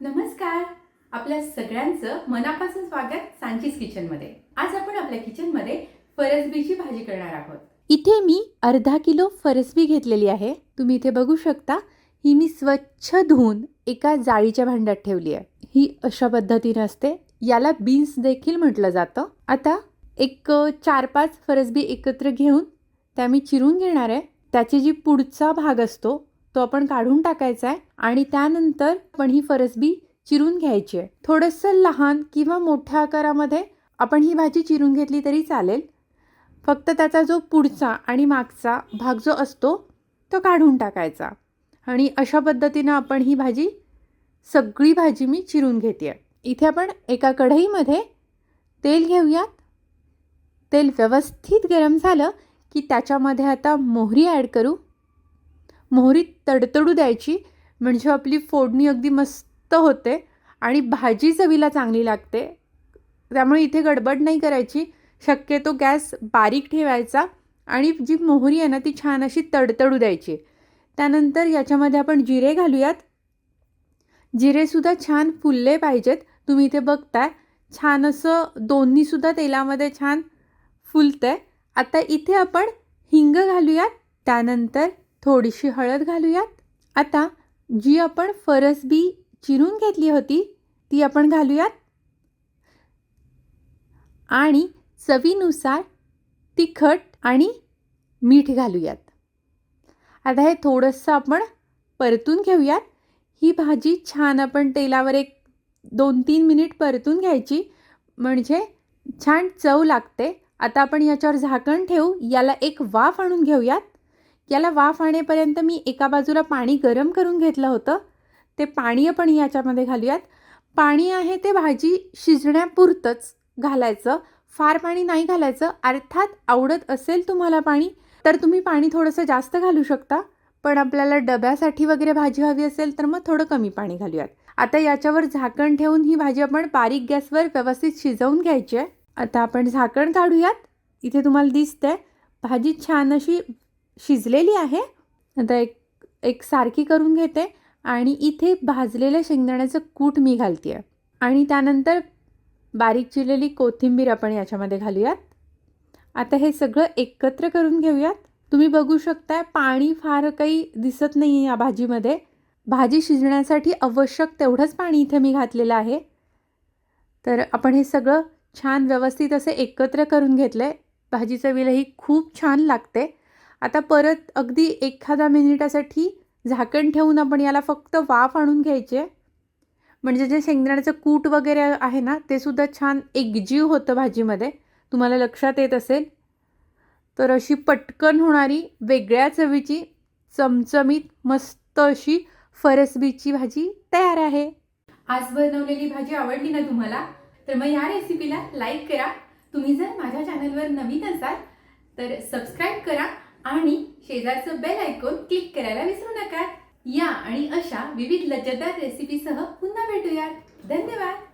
नमस्कार. आपल्या सगळ्यांचं मनापासून स्वागत सांचीस किचनमध्ये आज आपण आपल्या किचनमध्ये फरसबीची भाजी करणार आहोत. इथे मी अर्धा किलो फरसबी घेतलेली आहे. तुम्ही इथे बघू शकता ही मी स्वच्छ धुवून एका जाळीच्या भांड्यात ठेवली आहे. ही अशा पद्धतीने असते. याला बीन्स देखील म्हटलं जातं. आता एक चार पाच फरसबी एकत्र घेऊन त्या मी चिरून घेणार आहे. त्याची जी पुढचा भाग असतो तो आपण काढून टाकायचा आहे आणि त्यानंतर आपण ही फरसबी चिरून घ्यायची आहे थोडंसं लहान किंवा मोठ्या आकारामध्ये आपण ही भाजी चिरून घेतली तरी चालेल. फक्त त्याचा जो पुढचा आणि मागचा भाग जो असतो तो काढून टाकायचा. आणि अशा पद्धतीनं आपण ही भाजी सगळी भाजी मी चिरून घेते इथे आपण एका कढईमध्ये तेल घेऊयात. तेल व्यवस्थित गरम झालं की त्याच्यामध्ये आता मोहरी ॲड करू. मोहरी तडतडू द्यायची म्हणजे आपली फोडणी अगदी मस्त होते आणि भाजी चवीला चांगली लागते. त्यामुळे इथे गडबड नाही करायची. शक्यतो गॅस बारीक ठेवायचा आणि जी मोहरी आहे ना ती छान अशी तडतडू द्यायची. त्यानंतर याच्यामध्ये आपण जिरे घालूयात. जिरेसुद्धा छान फुलले पाहिजेत. तुम्ही इथे बघताय छान असं दोन्हीसुद्धा तेलामध्ये छान फुलतंय. आता इथे आपण हिंग घालूयात. त्यानंतर थोडीशी हळद घालूयात. आता जी आपण फरसबी चिरून घेतली होती ती आपण घालूयात. आणि चवीनुसार तिखट आणि मीठ घालूयात. आता हे थोडंसं आपण परतून घेऊयात. ही भाजी छान आपण तेलावर एक दोन तीन मिनिट परतून घ्यायची. म्हणजे छान चव लागते. आता आपण याच्यावर झाकण ठेवू. याला एक वाफ आणून घेऊयात. याला वाफ आणेपर्यंत मी एका बाजूला पाणी गरम करून घेतलं होतं. ते पाणी आपण याच्यामध्ये घालूयात. पाणी आहे ते भाजी शिजण्यापुरतंच घालायचं. फार पाणी नाही घालायचं. अर्थात आवडत असेल तुम्हाला पाणी तर तुम्ही पाणी थोडंसं जास्त घालू शकता. पण आपल्याला डब्यासाठी वगैरे भाजी हवी असेल तर मग थोडं कमी पाणी घालूयात. आता याच्यावर झाकण ठेवून ही भाजी आपण बारीक गॅसवर व्यवस्थित शिजवून घ्यायची आहे. आता आपण झाकण काढूयात. इथे तुम्हाला दिसतंय भाजी छान अशी शिजलेली आहे. आता एक एक सारखी करून घेते आणि इथे भाजलेल्या शेंगदाण्याचं कूट मी घालते आहे आणि त्यानंतर बारीक चिरलेली कोथिंबीर आपण याच्यामध्ये घालूयात. आता हे सगळं एकत्र करून घेऊयात. तुम्ही बघू शकताय पाणी फार काही दिसत नाही आहे या भाजीमध्ये. भाजी शिजण्यासाठी आवश्यक तेवढंच पाणी इथे मी घातलेलं आहे. तर आपण हे सगळं छान व्यवस्थित असं एकत्र करून घेतलं आहे भाजी चवीला खूप छान लागते. आता परत अगदी एखादा मिनिटासाठी झाकण ठेवून आपण याला फक्त वाफ आणून घ्यायचे. म्हणजे जे शेंगदाण्याचं कूट वगैरे आहे ना ते सुद्धा छान एकजीव होतं भाजीमध्ये. तुम्हाला लक्षात येत असेल. तर अशी पटकन होणारी वेगळ्या चवीची चमचमीत मस्त अशी फरसबीची भाजी तयार आहे. आज बनवलेली भाजी आवडली ना तुम्हाला तर मग या रेसिपीला लाईक करा. तुम्ही जर माझ्या चॅनलवर नवीन असाल तर सबस्क्राईब करा. आणि शेजारचं बेल ऐकून क्लिक करायला विसरू नका. या आणि अशा विविध लज्जतदार रेसिपीसह पुन्हा भेटूयात. धन्यवाद!